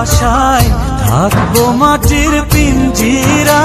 আশায় থাকব মাটির পিঞ্জিরা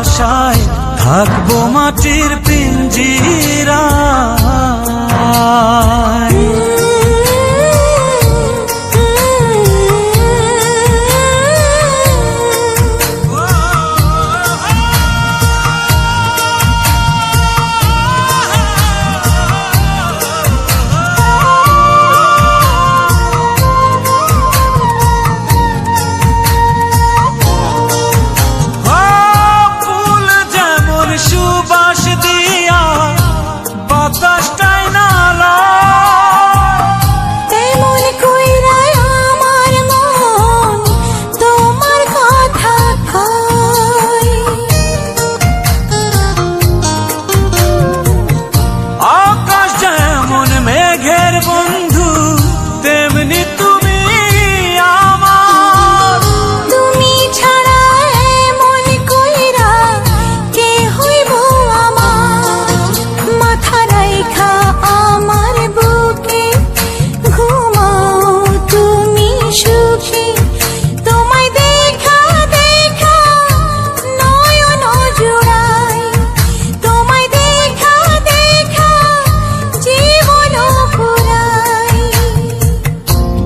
আশায় থাকব মাটির পিঞ্জিরা